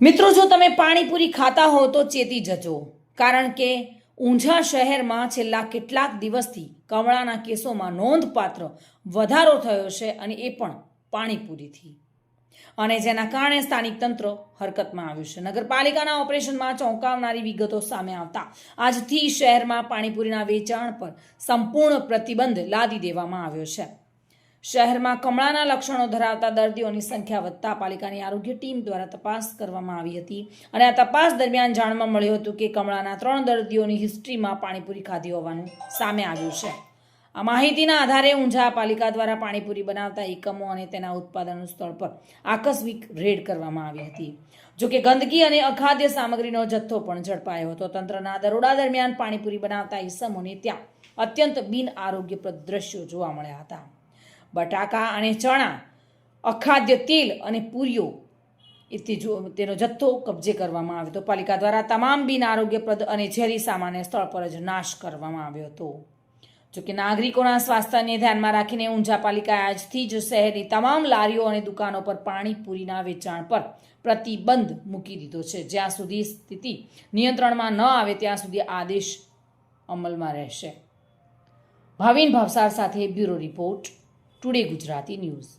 મિત્રો, જો તમે પાણીપુરી ખાતા હો તો ચેતી જજો, કારણ કે ઊંઝા શહેરમાં છેલ્લા કેટલાક દિવસથી કમળાના કેસોમાં નોંધપાત્ર વધારો થયો છે અને એ પણ પાણીપુરીથી. અને જેના કારણે સ્થાનિક તંત્ર હરકતમાં આવ્યું છે. નગરપાલિકાના ઓપરેશનમાં ચોંકાવનારી વિગતો સામે આવતા આજથી શહેરમાં પાણીપુરીના વેચાણ પર સંપૂર્ણ પ્રતિબંધ લાદી દેવામાં આવ્યો છે. શહેરમાં કમળાના લક્ષણો ધરાવતા દર્દીઓની સંખ્યા વધતા પાલિકાની આરોગ્ય ટીમ દ્વારા તપાસ કરવામાં આવી હતી. અને આ તપાસ દરમિયાન જાણવા મળ્યું હતું કે કમળાના ત્રણ દર્દીઓની હિસ્ટ્રીમાં પાણીપુરી ખાધી હોવાનું સામે આવ્યું છે. આ માહિતીના આધારે ઊંઝા પાલિકા દ્વારા પાણીપુરી બનાવતા એકમો અને તેના ઉત્પાદનો સ્થળ પર આકસ્મિક રેડ કરવામાં આવી હતી. જોકે ગંદકી અને અખાદ્ય સામગ્રીનો જથ્થો પણ ઝડપાયો હતો. તંત્રના દરોડા દરમિયાન પાણીપુરી બનાવતા ઈસમોને ત્યાં અત્યંત બિન આરોગ્યપ્રદ દ્રશ્યો જોવા મળ્યા હતા. બટાકા અને ચણા, અખાદ્ય તેલ અને પૂરીઓ. એથી જો તેનો જથ્થો કબજે કરવામાં આવ્યો હતો પાલિકા દ્વારા તમામ બિન આરોગ્યપ્રદ અને ઝેરી સામાન્ય સ્થળ પર જ નાશ કરવામાં આવ્યો હતો. જોકે નાગરિકોના સ્વાસ્થ્યને ધ્યાનમાં રાખીને ઊંઝા પાલિકાએ આજથી જ શહેરની તમામ લારીઓ અને દુકાનો પર પાણીપુરીના વેચાણ પર પ્રતિબંધ મૂકી દીધો છે. જ્યાં સુધી સ્થિતિ નિયંત્રણમાં ન આવે ત્યાં સુધી આદેશ અમલમાં રહેશે. ભાવિન ભાવસાર સાથે bureau report today Gujarati news